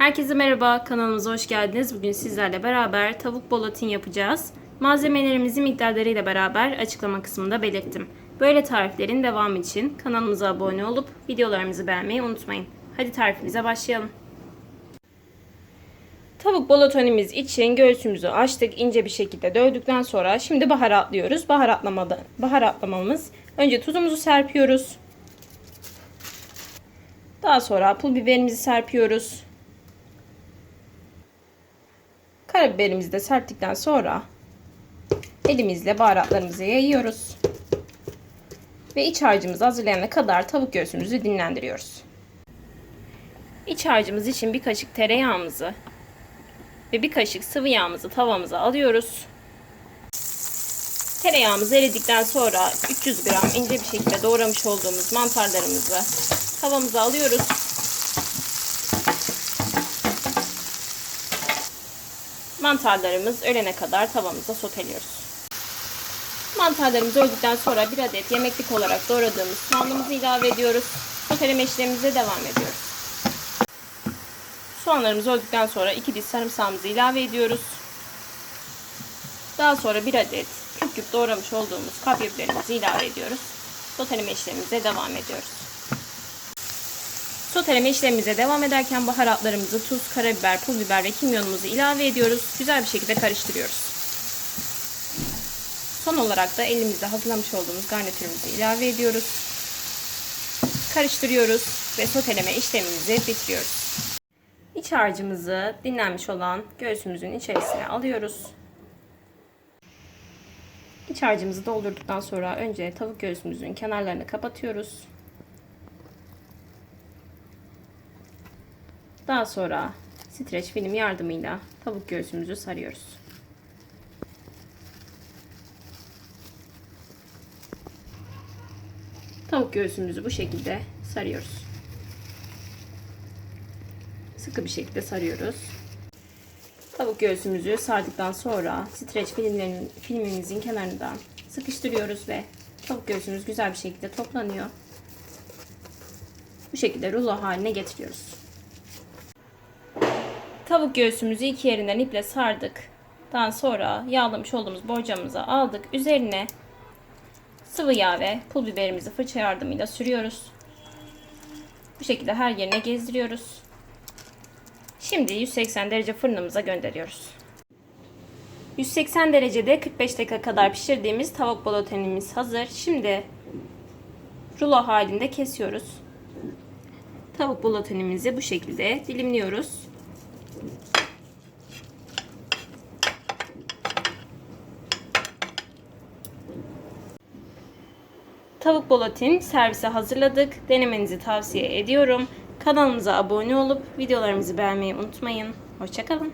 Herkese merhaba, kanalımıza hoş geldiniz. Bugün sizlerle beraber tavuk bolotin yapacağız. Malzemelerimizi miktarlarıyla beraber açıklama kısmında belirttim. Böyle tariflerin devamı için kanalımıza abone olup videolarımızı beğenmeyi unutmayın. Hadi tarifimize başlayalım. Tavuk bolotonimiz için göğsümüzü açtık. ince bir şekilde dövdükten sonra şimdi baharatlıyoruz. Baharatlamada, baharatlamamız önce tuzumuzu serpiyoruz. Daha sonra pul biberimizi serpiyoruz. Karabiberimizi de serptikten sonra elimizle baharatlarımızı yayıyoruz. Ve iç harcımızı hazırlayana kadar tavuk göğsümüzü dinlendiriyoruz. İç harcımız için bir kaşık tereyağımızı ve bir kaşık sıvı yağımızı tavamıza alıyoruz. Tereyağımız eridikten sonra 300 gram ince bir şekilde doğramış olduğumuz mantarlarımızı tavamıza alıyoruz. Mantarlarımız ölene kadar tavamıza soteliyoruz. Mantarlarımız öldükten sonra bir adet yemeklik olarak doğradığımız soğanımızı ilave ediyoruz. Soteleme işlemimize devam ediyoruz. Soğanlarımız öldükten sonra 2 diş sarımsağımızı ilave ediyoruz. Daha sonra bir adet küp küp doğramış olduğumuz kapya biberimizi ilave ediyoruz. Soteleme işlemimize devam ediyoruz. Soteleme işlemimize devam ederken baharatlarımızı tuz, karabiber, pul biber ve kimyonumuzu ilave ediyoruz. Güzel bir şekilde karıştırıyoruz. Son olarak da elimizde hazırlamış olduğumuz garnitürümüzü ilave ediyoruz. Karıştırıyoruz ve soteleme işlemimizi bitiriyoruz. İç harcımızı dinlenmiş olan göğsümüzün içerisine alıyoruz. İç harcımızı doldurduktan sonra önce tavuk göğsümüzün kenarlarını kapatıyoruz. Daha sonra streç film yardımıyla tavuk göğsümüzü sarıyoruz. Tavuk göğsümüzü bu şekilde sarıyoruz. Sıkı bir şekilde sarıyoruz. Tavuk göğsümüzü sardıktan sonra streç filmlerin, filmimizin kenarından sıkıştırıyoruz ve tavuk göğsümüz güzel bir şekilde toplanıyor. Bu şekilde rulo haline getiriyoruz. Tavuk göğsümüzü iki yerinden iple sardık. Daha sonra yağlamış olduğumuz borcamımızı aldık. Üzerine sıvı yağ ve pul biberimizi fırça yardımıyla sürüyoruz. Bu şekilde her yerine gezdiriyoruz. Şimdi 180 derece fırınımıza gönderiyoruz. 180 derecede 45 dakika kadar pişirdiğimiz tavuk bolotenimiz hazır. Şimdi rulo halinde kesiyoruz. Tavuk bolotenimizi bu şekilde dilimliyoruz. Tavuk bolotin servise hazırladık. Denemenizi tavsiye ediyorum. Kanalımıza abone olup videolarımızı beğenmeyi unutmayın. Hoşçakalın.